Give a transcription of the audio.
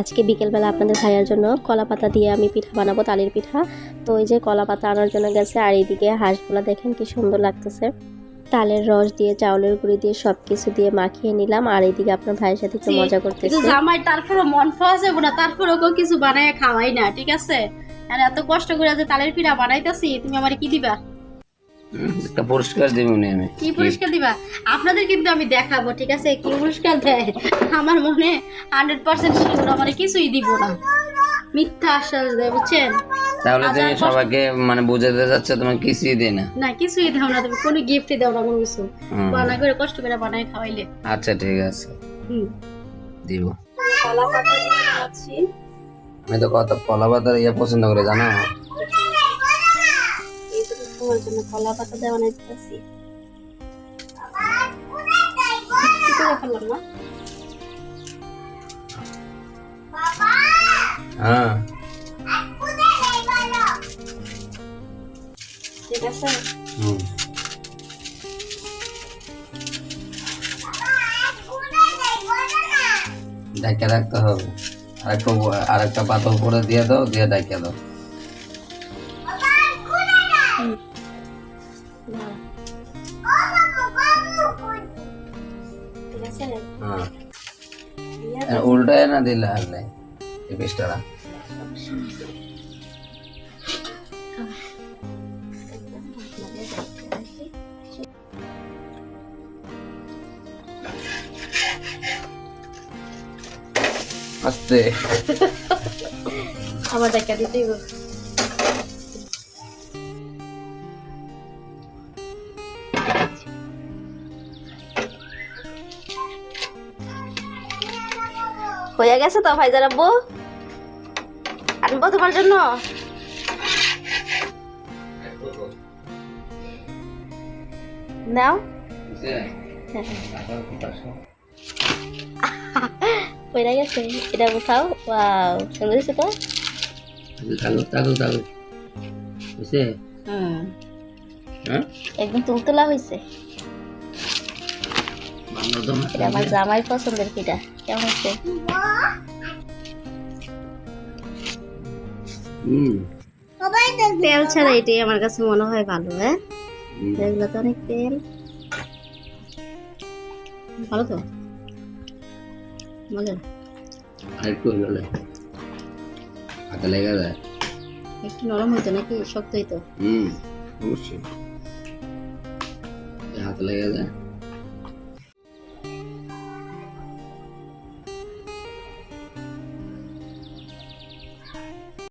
আজকে বিকেলবেলা আপনাদের ভাইয়ার জন্য কলা পাতা দিয়ে আমি পিঠা বানাবো তালের পিঠা। তো ওই যে কলা পাতা আনার জন্য গেছে আর এইদিকে হাঁসগুলো দেখেন কি সুন্দর লাগতেছে। তালের রস দিয়ে চাউলের গুঁড়ি দিয়ে সব কিছু দিয়ে মাখিয়ে নিলাম আর এইদিকে আপনার ভাইয়ের সাথে একটু মজা করতেছি। জামাই তারপরে মন ফাঁসে না তারপরে কেউ কিছু বানায় খাওয়াই না ঠিক আছে? আর এত কষ্ট করে যে তালের পিঠা বানাইতেছি তুমি আমার কি দিবা? একটা পুরস্কার দেবো উনি আমি। কি পুরস্কার দিবা? আপনাদের কিন্তু আমি দেখাবো ঠিক আছে? কি পুরস্কার দেয়? আমার মনে হান্ড্রেড পার্সেন্ট শিওর আমার কিছুই দিব না। মিথ্যা আশ্বাস দেয় বুঝছেন? তাহলে তুমি সবাইকে মানে বুঝাতে যাচ্ছ তোমার কিছুই দেয় না। না কিছুই দাও না তুমি কোনো গিফটই দাও না কোনো কিছু। বানা করে কষ্ট করে বানায় খাওয়াইলে। আচ্ছা ঠিক আছে। হুম। দিব। কলা পাতা আমি তো কত কলা পাতার ইয়ে পছন্দ করে জানো? তোমার জন্য কলা পাতা দেওয়া করে ফেললাম না হ্যাঁ। ঠিক আছে? হুম। ডাইকে রাখতে হবে। আরেকটা আরেকটা পাতা উপরে দিয়ে দাও দিয়ে ডাইকে দাও। ঠিক আছে হ্যাঁ দিয়া আর উল্টায় না দিলে আর নেই এই পিসটা আস্তে আবার দেখা দিতেই হয়ে গেছে তো ভাই আব্বু? আনব তোমার জন্য। নাও। হয়ে গেছে এটা উঠাও। ওয়াও সুন্দর হয়েছে তো? তাগো তাগো তাগো বুঝছে হুম। হ্যাঁ? একদম তুলতুলা হয়েছে। এটা আমার জামাই পছন্দের পিঠা কেমন হচ্ছে হুম। তেল ছাড়া এটাই আমার কাছে মনে হয় ভালো হ্যাঁ? এগুলো তো অনেক তেল। ভালো তো? মজা হলো। হাতে লেগে যায়। একটু নরম হইতো নাকি? শক্ত হইতো? হুম অবশ্যই। হাতে লেগে যায়।